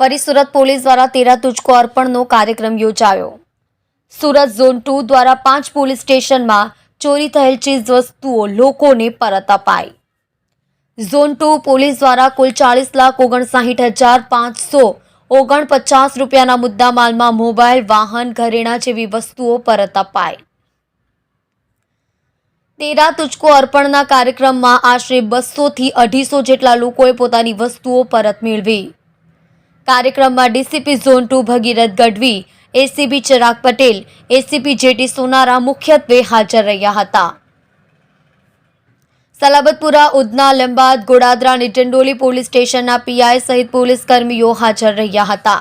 ફરી સુરત પોલીસ દ્વારા તેરા તુચકો અર્પણનો કાર્યક્રમ યોજાયો. સુરત ઝોન ટુ દ્વારા પાંચ પોલીસ સ્ટેશનમાં ચોરી થયેલ ચીજ વસ્તુઓ લોકોને પરત અપાઈ. ઝોન ટુ પોલીસ દ્વારા કુલ ચાલીસ લાખ ઓગણસાઠ હજાર પાંચસો ઓગણપચાસ રૂપિયાના મુદ્દામાલમાં મોબાઈલ, વાહન, ઘરેણા જેવી વસ્તુઓ પરત અપાઈ. તેરા તુચકો અર્પણના કાર્યક્રમમાં આશરે બસોથી અઢીસો જેટલા લોકોએ પોતાની વસ્તુઓ પરત મેળવી. કાર્યક્રમમાં DCP zone two Bhagirath Gadhvi ACP Chirag Patel, ACP JT Sonara મુખ્યત્વે હાજર રહ્યા હતા. સલાબતપુરા, ઉધના, લંબાદ, ગોડાદરા અને ડિંડોલી પોલીસ સ્ટેશનના પીઆઈ સહિત પોલીસ કર્મીઓ હાજર રહ્યા હતા.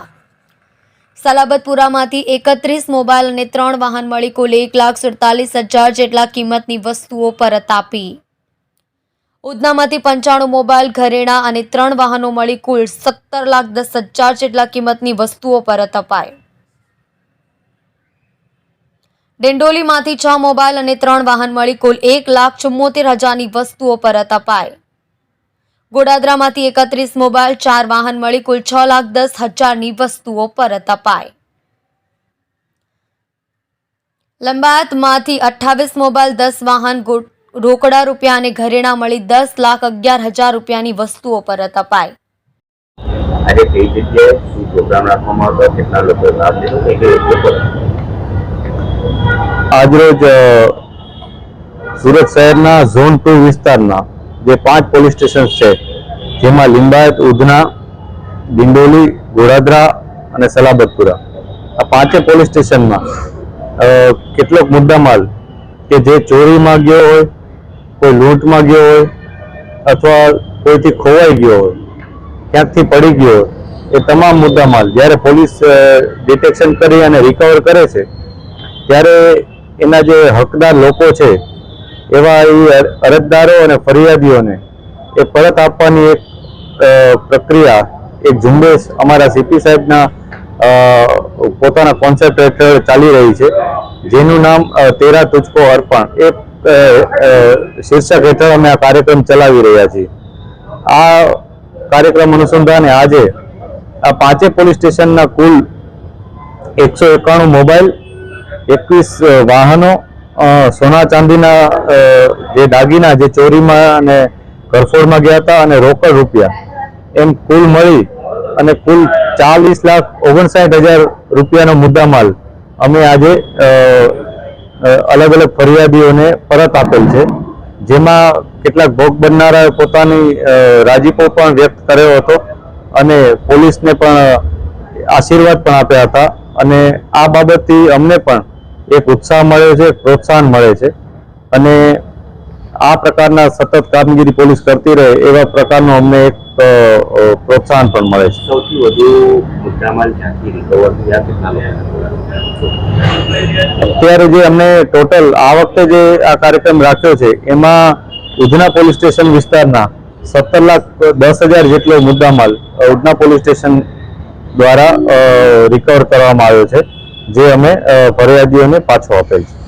સલાબતપુરામાંથી એકત્રીસ મોબાઈલ અને ત્રણ વાહન મળી કુલ એક લાખ સુડતાલીસ હજાર જેટલા કિંમતની વસ્તુઓ પરત આપી. ઉધનામાંથી પંચાણું મોબાઈલ, ઘરેણા અને ત્રણ વાહનો મળી કુલ સત્તર લાખ દસ હજાર જેટલા કિંમતની વસ્તુઓ પરત અપાઈ ડિંડોલીમાંથી છ મોબાઈલ અને ત્રણ વાહન મળી કુલ એક લાખ ચુમ્મોતેર હજારની વસ્તુઓ પરત અપાઈ ગોડાદરામાંથી એકત્રીસ મોબાઈલ, ચાર વાહન મળી કુલ છ લાખ દસ હજારની વસ્તુઓ પરત અપાઈ લંબાયતમાંથી અઠ્ઠાવીસ મોબાઈલ, દસ વાહન ગો- રોકડા રૂપિયા અને ઘરેણા મળી દસ લાખ અગિયાર હજાર રૂપિયાની વસ્તુઓ પરત અપાઈ આજે કઈ જગ્યાએ શું પ્રોગ્રામ રાખવામાં આવતો કેટલા લોકો લાભ લીધો કઈ કઈ લોકો આજરોજ સુરત શહેરના ઝોન ટુ વિસ્તારના જે પાંચ પોલીસ સ્ટેશન છે જેમાં લિંબાયત ઉધના દિંડોલી ગોરાદરા અને સલાબતપુરા. આ પાંચે પોલીસ સ્ટેશનમાં કેટલોક મુદ્દામાલ કે જે ચોરીમાં ગયો હોય કોઈ લૂંટમાં ગયો હોય અથવા કોઈથી ખોવાઈ ગયો હોય, ક્યાંકથી પડી ગયો હોય, એ તમામ મુદ્દામાલ જ્યારે પોલીસ ડિટેક્શન કરી અને રિકવર કરે છે, ત્યારે એના જે હકદાર લોકો છે, એવા એ અરજદારો અને ફરિયાદીઓને એ પરત આપવાની એક પ્રક્રિયા, એક ઝુંબેશ અમારા સીપી સાહેબના પોતાના કોન્સેપ્ટ હેઠળ ચાલી રહી છે. જેનું નામ તેરા તુચકો અર્પણ. એ શીર્ષક હેઠળ અમે આ કાર્યક્રમ ચલાવી રહ્યા છીએ. આ કાર્યક્રમ અનુસંધાને આજે આ પાંચે પોલીસ સ્ટેશનના કુલ એકસો એકાણું મોબાઈલ, એકવીસ વાહનો સોના ચાંદીના જે દાગીના, જે ચોરીમાં અને ઘરફોડમાં ગયા હતા અને રોકડ રૂપિયા એમ કુલ મળી અને કુલ ચાલીસ લાખ ઓગણસાઠ હજાર રૂપિયાનો મુદ્દામાલ અમે આજે અલગ અલગ ફરિયાદીઓને પરત આપેલ છે. જેમાં કેટલાક ભોગ બનનારાએ પોતાની રાજીપો પણ વ્યક્ત કર્યો હતો અને પોલીસને પણ આશીર્વાદ પણ આપ્યા હતા અને આ બાબતથી અમને પણ એક ઉત્સાહ મળ્યો છે, પ્રોત્સાહન મળે છે. અને આ પ્રકારના સતત કામગીરી પોલીસ કરતી રહે એવા પ્રકારનો અમને એક પ્રોત્સાહન પણ મળે છે. સૌથી વધુ મુદ્દામાલ ક્યાંથી રિકવર થયા કેટલા અત્યારે જે અમને ટોટલ આ વખતે જે આ કાર્યક્રમ રાખ્યો છે એમાં ઉધના પોલીસ સ્ટેશન વિસ્તારના સત્તર લાખ દસ હજાર જેટલો મુદ્દામાલ ઉધના પોલીસ સ્ટેશન દ્વારા રિકવર કરવામાં આવ્યો છે જે અમે ફરિયાદીઓને પાછો આપેલ છે.